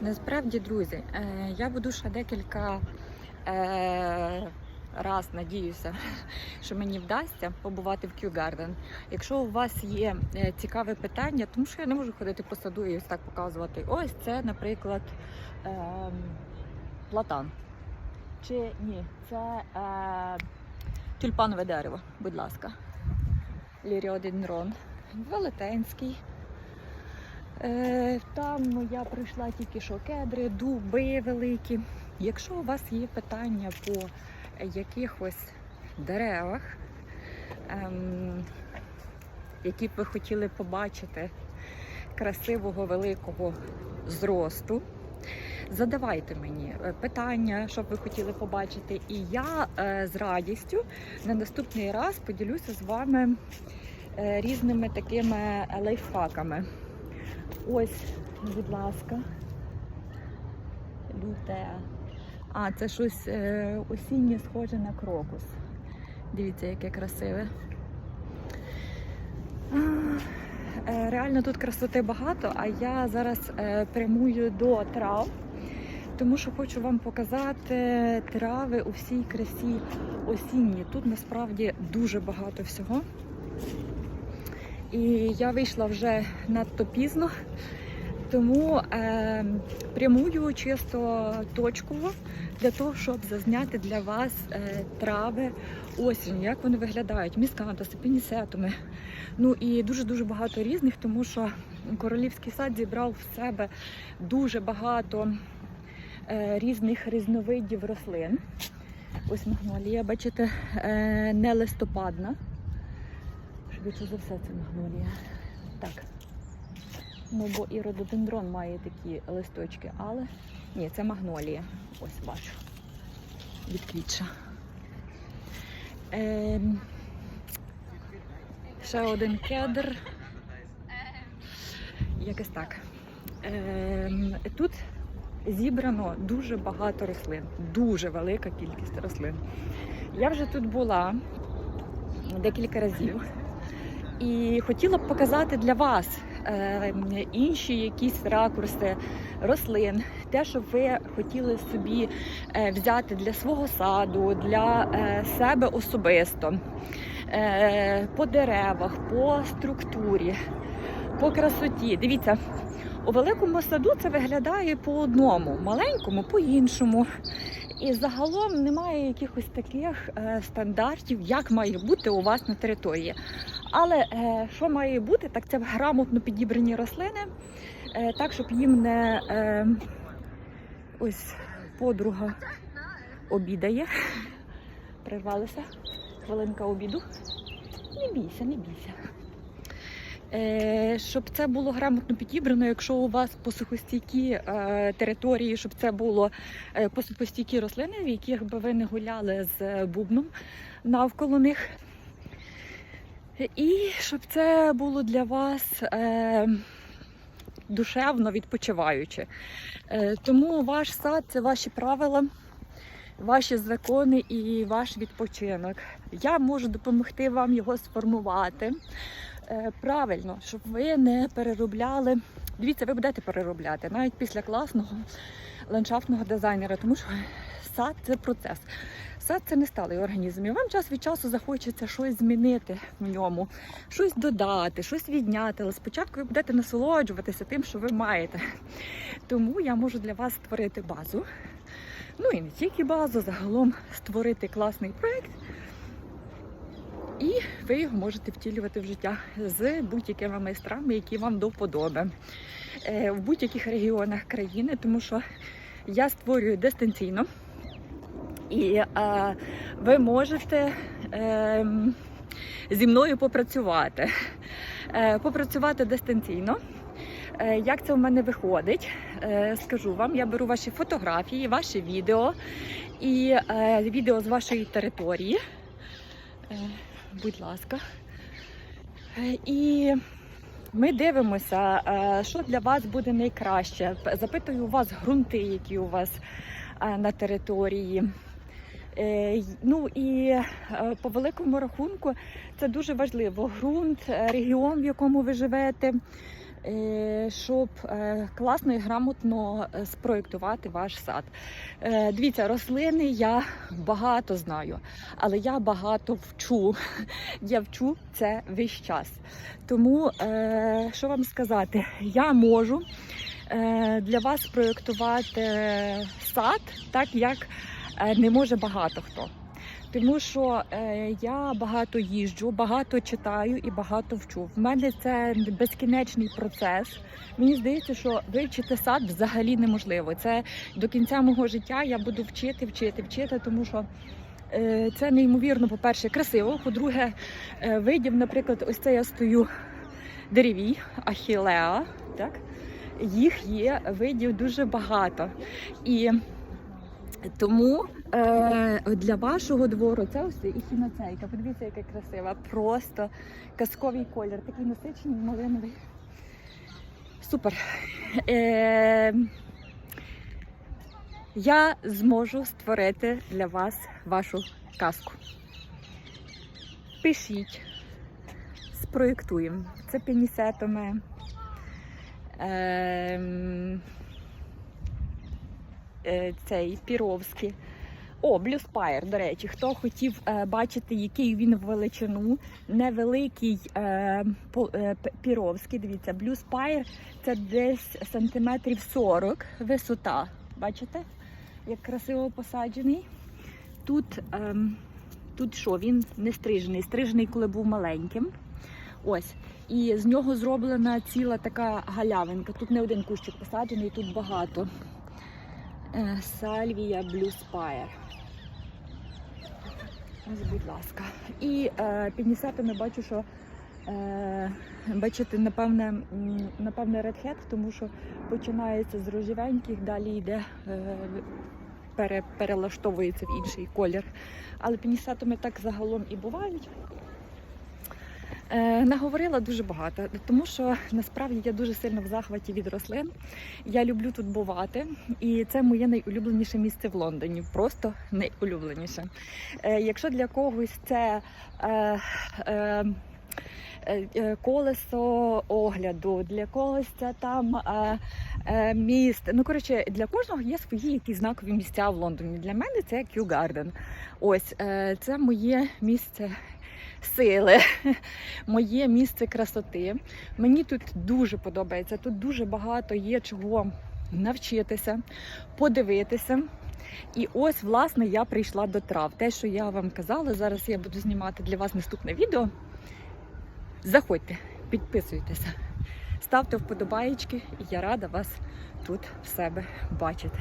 Насправді, друзі, е, я буду ще декілька е, раз надіюся, що мені вдасться побувати в Kew Garden. Якщо у вас є е, цікаве питання, тому що я не можу ходити по саду і ось так показувати. Ось це, наприклад, е, платан. Чи ні, це тюльпанове дерево, будь ласка. Ліріодендрон. Велетенський. Е, Там я пройшла тільки що кедри, дуби великі. Якщо у вас є питання по якихось деревах, ем, які б ви хотіли побачити красивого великого зросту, задавайте мені е, питання, що б ви хотіли побачити, і я е, з радістю на наступний раз поділюся з вами різними такими лайфхаками. Ось, будь ласка. Лютеа. А, це щось е, осіннє схоже на крокус. Дивіться, яке красиве. Е, реально тут красоти багато, а я зараз е, прямую до трав, тому що хочу вам показати трави у всій красі осінні. Тут насправді дуже багато всього. І я вийшла вже надто пізно, тому е, прямую чисто точково для того, щоб зазняти для вас е, трави осінь, як вони виглядають, міскантуси, пінісетуми. Ну і дуже-дуже багато різних, тому що королівський сад зібрав в себе дуже багато е, різних різновидів рослин. Ось магнолія, бачите, е, не листопадна. Швидше за все це магнолія. Так. Ну, бо і рододендрон має такі листочки, але ні, це магнолія. Ось бачу. Відквітша. Ем... Ще один кедр. Якось так. Ем... Тут зібрано дуже багато рослин, дуже велика кількість рослин. Я вже тут була декілька разів. І хотіла б показати для вас е, інші якісь ракурси рослин, те, що ви хотіли собі е, взяти для свого саду, для е, себе особисто, по деревах, по структурі, по красоті. Дивіться, у великому саду це виглядає по одному, маленькому по іншому. І загалом немає якихось таких е, стандартів, як має бути у вас на території. Але е, що має бути, так це грамотно підібрані рослини, е, так, щоб їм не ось подруга обідає. Прирвалися. Хвилинка обіду. Не бійся, не бійся. Е, щоб це було грамотно підібрано, якщо у вас посухостійкі е, території, щоб це було е, посухостійкі рослини, в яких би ви не гуляли з бубном навколо них. І щоб це було для вас душевно відпочиваюче. Тому ваш сад це ваші правила, ваші закони і ваш відпочинок. Я можу допомогти вам його сформувати правильно, щоб ви не переробляли. Дивіться, ви будете переробляти навіть після класного ландшафтного дизайнера, тому що сад це процес. Сад це не сталий організм. І вам час від часу захочеться щось змінити в ньому, щось додати, щось відняти. Але спочатку ви будете насолоджуватися тим, що ви маєте. Тому я можу для вас створити базу. Ну і не тільки базу, загалом створити класний проєкт. І ви його можете втілювати в життя з будь-якими майстрами, які вам до вподоби Е, в будь-яких регіонах країни, тому що я створюю дистанційно. І е, ви можете е, зі мною попрацювати. Е, попрацювати дистанційно. Е, як це в мене виходить? Скажу вам, я беру ваші фотографії, ваші відео і відео з вашої території. Будь ласка. Е, і ми дивимося, е, що для вас буде найкраще. Запитую у вас ґрунти, які у вас е, на території. Ну і по великому рахунку це дуже важливо. Ґрунт, е, регіон, в якому ви живете, щоб е, класно і грамотно е, спроєктувати ваш сад. Е, Дивіться, рослини я багато знаю, але я багато вчу. Я вчу це весь час. Тому е, що вам сказати, я можу е, для вас проєктувати сад так, як е, не може багато хто. Тому що е, я багато їжджу, багато читаю і багато вчу. В мене це безкінечний процес. Мені здається, що вивчити сад взагалі неможливо. Це до кінця мого життя я буду вчити, вчити, вчити, тому що е, це неймовірно, по-перше, красиво. По-друге, е, видів, наприклад, ось це я стою деревій, ахілеа, так? Їх є видів дуже багато. І тому е, для вашого двору це ось і хіноцейка. Подивіться, яка красива. Просто казковий колір, такий насичений, малиновий. Супер. Е, я зможу створити для вас вашу казку. Пишіть, спроєктуємо. Це пінісетами. Ем, е, цей Піровський. О, Spire, до речі, хто хотів е, бачити, який він в величину, невеликий е, по- е, Піровський, дивіться, Spire це десь сантиметрів 40 висота. Бачите, як красиво посаджений. Тут, ем, тут що, він не стрижений, стрижений, коли був маленьким. Ось. І з нього зроблена ціла така галявинка. Тут не один кущик посаджений, тут багато. Е, Сальвія Spire. Ось, будь ласка. І е, пінісетами бачу, що е, бачите, напевне, напевне Hat, тому що починається з рожевеньких, далі йде, е, пере, перелаштовується в інший колір. Але пінісетами так загалом і бувають. Е, наговорила дуже багато, тому що насправді я дуже сильно в захваті від рослин. Я люблю тут бувати, і це моє найулюбленіше місце в Лондоні. Просто найулюбленіше. Е, якщо для когось це е, колесо огляду, для когось це там міст. Ну коротше, для кожного є свої якісь знакові місця в Лондоні. Для мене це Kew Garden. Ось це моє місце сили, моє місце красоти. Мені тут дуже подобається. Тут дуже багато є чого навчитися, подивитися. І ось, власне, я прийшла до трав. Те, що я вам казала, зараз я буду знімати для вас наступне відео. Заходьте, підписуйтеся, ставте вподобаєчки, і я рада вас тут в себе бачити.